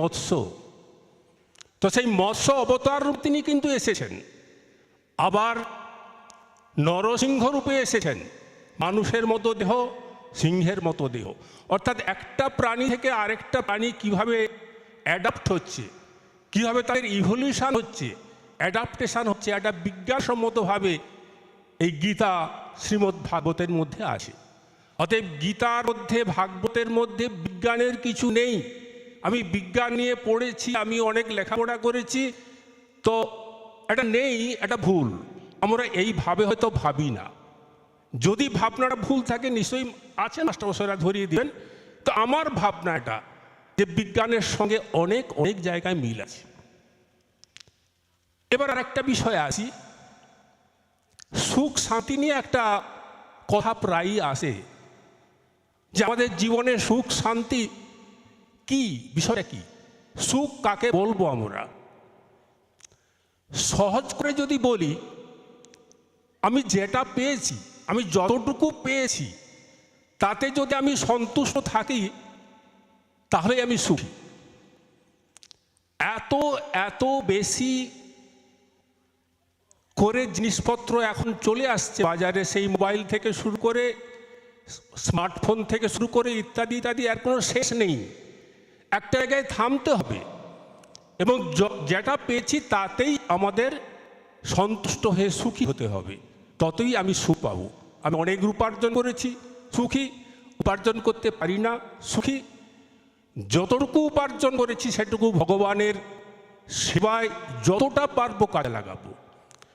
মৎস্য। তো সেই মৎস্য অবতার রূপ তিনি কিন্তু এসেছেন। আবার নরসিংহ রূপে এসেছেন। মানুষের মতো দেহ, সিংহের মতো দেহ। অর্থাৎ একটা প্রাণী থেকে আরেকটা প্রাণী কীভাবে অ্যাডাপ্ট হচ্ছে, কীভাবে তাদের ইভলিউশন হচ্ছে অ্যাডাপ্টেশন হচ্ছে, একটা বিজ্ঞানসম্মতভাবে এই গীতা শ্রীমদ্ ভাগবতের মধ্যে আছে। অতএব গীতার মধ্যে, ভাগবতের মধ্যে বিজ্ঞানের কিছু নেই। আমি বিজ্ঞান নিয়ে পড়েছি, আমি অনেক লেখাপড়া করেছি, তো এটা নেই, এটা ভুল। আমরা এইভাবে হয়তো ভাবি না। যদি ভাবনাটা ভুল থাকে, নিশ্চয়ই আছে মাস্টারমশাইরা ধরিয়ে দিবেন। তো আমার ভাবনা এটা যে বিজ্ঞানের সঙ্গে অনেক অনেক জায়গায় মিল আছে। এবার আর একটা বিষয় আসি। সুখ শান্তি নিয়ে একটা কথা প্রায়ই আসে যে আমাদের জীবনে সুখ শান্তি কি? বিষয়টা কি? সুখ কাকে বলব আমরা? সহজ করে যদি বলি, আমি যেটা পেয়েছি, আমি যতটুকু পেয়েছি, তাতে যদি আমি সন্তুষ্ট থাকি, তাহলে আমি সুখী। এত এত বেশি করে জিনিসপত্র এখন চলে আসছে। বাজারে সেই মোবাইল থেকে শুরু করে, স্মার্টফোন থেকে শুরু করে ইত্যাদি ইত্যাদি, এর কোনো শেষ নেই। একটা জায়গায় থামতে হবে। এবং যেটা পেয়েছি তাতেই আমাদের সন্তুষ্ট হয়ে সুখী হতে হবে। ততই আমি সুখ পাবো। আমি অনেক উপার্জন করেছি, সুখী। উপার্জন করতে পারি না, সুখী। যতটুকু উপার্জন করেছি সেটুকু ভগবানের সেবায় যতটা পারব কাজে লাগাবো।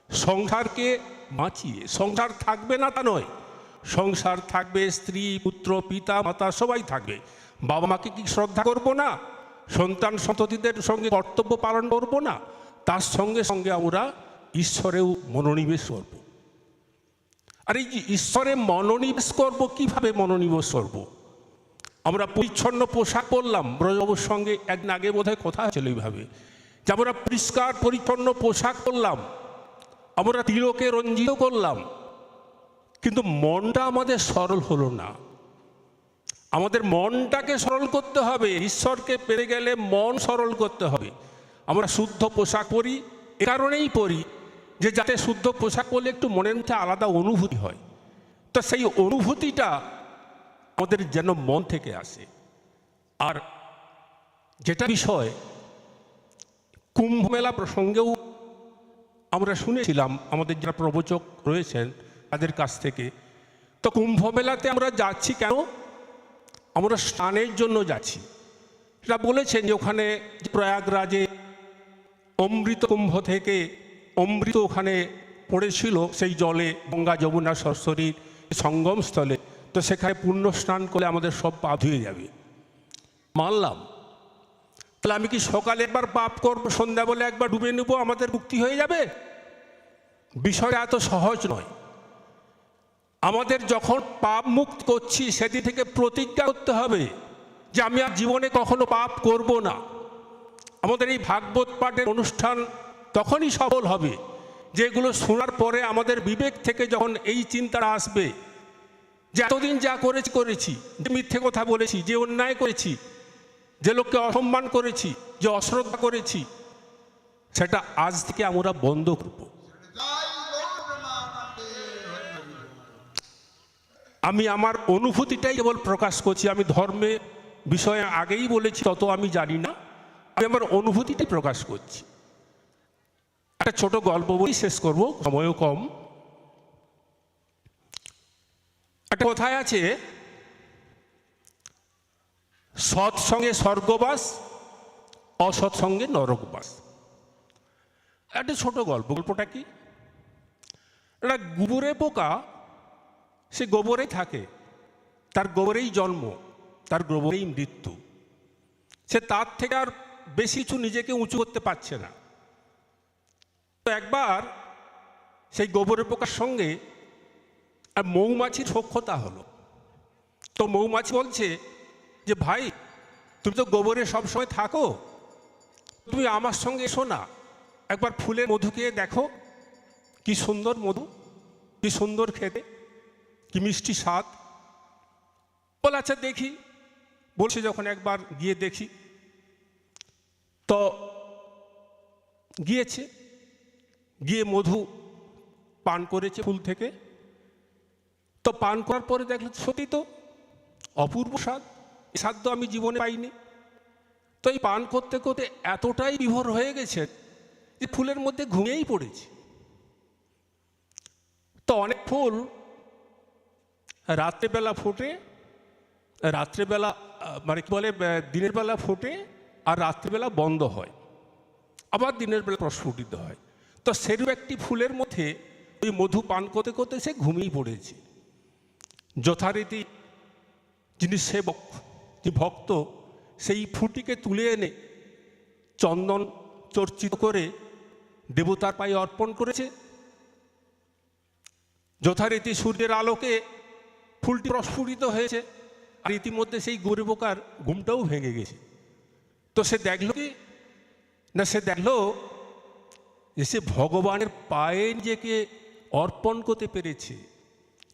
সংসারকে বাঁচিয়ে, সংসার থাকবে না তা নয়। সংসার থাকবে, স্ত্রী, পুত্র, পিতা, মাতা, সবাই থাকবে। বাবা মাকে কি শ্রদ্ধা করব না? সন্তান সন্ততিদের সঙ্গে কর্তব্য পালন করব না? তার সঙ্গে সঙ্গে আমরা ঈশ্বরেও মনোনিবেশ করব। আর এই যে ঈশ্বরে মনোনিবেশ করব, কীভাবে মনোনিবেশ করব? আমরা পরিচ্ছন্ন পোশাক পরলাম, ব্রজবাবুর সঙ্গে একদিন আগে বোধহয় কথা হয়েছিল এইভাবে যে আমরা পরিষ্কার, পরিচ্ছন্ন পোশাক পরলাম, আমরা তিলকে রঞ্জিত করলাম, কিন্তু মনটা আমাদের সরল হলো না। আমাদের মনটাকে সরল করতে হবে, ঈশ্বরকে পেরে গেলে মন সরল করতে হবে। আমরা শুদ্ধ পোশাক পরি, এ কারণেই পরি যে যাতে শুদ্ধ পোশাক পরলে একটু মনের মধ্যে আলাদা অনুভূতি হয়। তো সেই অনুভূতিটা আমাদের যেন মন থেকে আসে। আর যেটা বিষয়, কুম্ভ মেলা প্রসঙ্গেও আমরা শুনেছিলাম, আমাদের যারা প্রবচক রয়েছেন তাদের কাছ থেকে। তো কুম্ভ মেলাতে আমরা যাচ্ছি কেন? আমরা স্নানের জন্য যাচ্ছি। সেটা বলেছেন যে ওখানে প্রয়াগরাজে অমৃত কুম্ভ থেকে অমৃত ওখানে পড়েছিল, সেই জলে গঙ্গা, যমুনা সরস্বতীর সঙ্গমস্থলে তো সেখানে পুণ্য স্নান করলে আমাদের সব পা ধুয়ে যাবে। মানলাম। তাহলে আমি কি সকালে একবার পাপ করব সন্ধ্যা বলে একবার ডুবে নেব, আমাদের মুক্তি হয়ে যাবে? বিষয়টা এত সহজ নয়। আমাদের যখন পাপ মুক্ত করছি, সেদিন থেকে প্রতিজ্ঞা করতে হবে যে আমি আর জীবনে কখনো পাপ করব না। আমাদের এই ভাগবত পাঠের অনুষ্ঠান তখনই সফল হবে, যেগুলো শোনার পরে আমাদের বিবেক থেকে যখন এই চিন্তাটা আসবে যে এতদিন যা করেছি করেছি, যে মিথ্যে কথা বলেছি, যে অন্যায় করেছি, যে লোককে অসম্মান করেছি, যে অশ্রদ্ধা করেছি, সেটা আজ থেকে আমরা বন্ধ করব। আমি আমার অনুভূতিটাই কেবল প্রকাশ করছি, আমি ধর্মে বিষয়ে আগেই বলেছি, তত আমি জানি না। আমি আমার অনুভূতিটাই প্রকাশ করছি। একটা ছোট গল্প বই শেষ করব, সময়ও কম। একটা কথায় আছে, সৎসঙ্গে স্বর্গবাস, অসৎসঙ্গে নরকবাস। একটা ছোট গল্প, গল্পটা কি? একটা গোবরে পোকা সে গোবরেই থাকে। তার গোবরেই জন্ম, তার গোবরেই মৃত্যু। সে তার থেকে আর বেশি কিছু নিজেকে উঁচু করতে পারছে না। তো একবার সেই গোবরের পোকার সঙ্গে আর মৌমাছির সক্ষতা হলো। তো মৌমাছি বলছে যে, ভাই, তুমি তো গোবরে সবসময় থাকো। তুমি আমার সঙ্গে এসো না। একবার ফুলের মধু খেয়ে দেখো। কি সুন্দর মধু, কি সুন্দর খেতে। কি মিষ্টি স্বাদ? বলে আচ্ছা দেখি। বলছে, যখন একবার গিয়ে দেখি। তো গিয়েছে, গিয়ে মধু পান করেছে ফুল থেকে। তো পান করার পরে দেখল, সত্যি তো, অপূর্ব স্বাদ। স্বাদ তো আমি জীবনে পাইনি। তো এই পান করতে করতে এতটাই বিভোর হয়ে গেছে যে ফুলের মধ্যে ঘুমিয়েই পড়েছে। তো অনেক ফুল রাত্রেবেলা ফোটে, রাত্রেবেলা মানে কি বলে দিনের বেলা ফোটে আর রাত্রেবেলা বন্ধ হয়। আবার দিনের বেলা প্রস্ফুটিত হয়। তো সেরূপ একটি ফুলের মধ্যে ওই মধু পান করতে করতে সে ঘুমিয়ে পড়েছে। যথারীতি যিনি সেবক যে ভক্ত, সেই ফুটিকে তুলে এনে চন্দন চর্চিত করে দেবতার পায়ে অর্পণ করেছে। যথারীতি সূর্যের আলোকে ফুলটি প্রস্ফুটিত হয়েছে, আর ইতিমধ্যে সেই গরিবকার ঘুমটাও ভেঙে গেছে। তো সে দেখল কি? না, সে দেখল যে সে ভগবানের পায়ে নিজেকে অর্পণ করতে পেরেছে।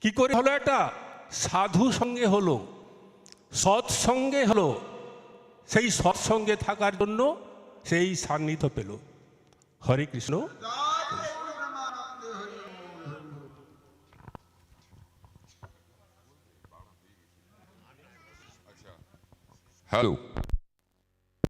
কি করে হলো এটা? সাধু সঙ্গে হলো সৎসঙ্গে হলো, সেই সৎসঙ্গে থাকার জন্য সেই সান্নিধ্য পেল। হরে কৃষ্ণ। Hello.